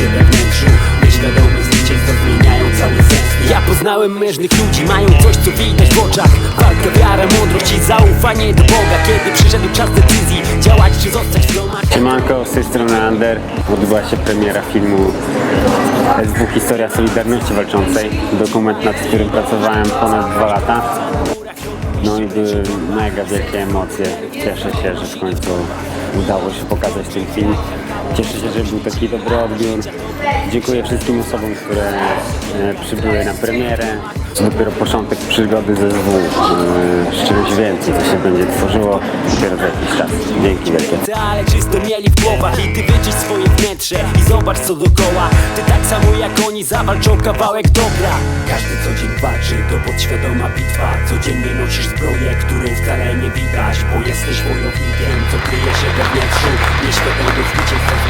się we wnętrzu. Nieświadomy zwycięstwa zmieniają cały sens. Ja poznałem mężnych ludzi, mają coś co widać w oczach. Walka, wiara, mądrość i zaufanie do Boga. Kiedy przyszedł czas decyzji, działać czy zostać w domach. Siemanko, z tej strony Ander. Odbyła się premiera filmu SW Historia Solidarności Walczącej. Dokument, nad którym pracowałem ponad dwa lata. No i były mega wielkie emocje. Cieszę się, że w końcu udało się pokazać ten film. Cieszę się, że był taki dobry odbiór. Dziękuję wszystkim osobom, które e, przybyły na premierę. To dopiero początek przygody ze SW. E, z czymś więcej, co się będzie tworzyło dopiero za jakiś czas. Dzięki wielkie. Ale czysto mieli w głowach i ty wyczyść swoje wnętrze I zobacz co dokoła Ty tak samo jak oni zawalczą kawałek dobra Każdy co dzień walczy to podświadoma bitwa Codziennie nosisz zbroję, której wcale nie widać Bo jesteś wojownikiem, co kryje się we wnętrzu Nieświadomy zwycięstwa zmieniają cały sens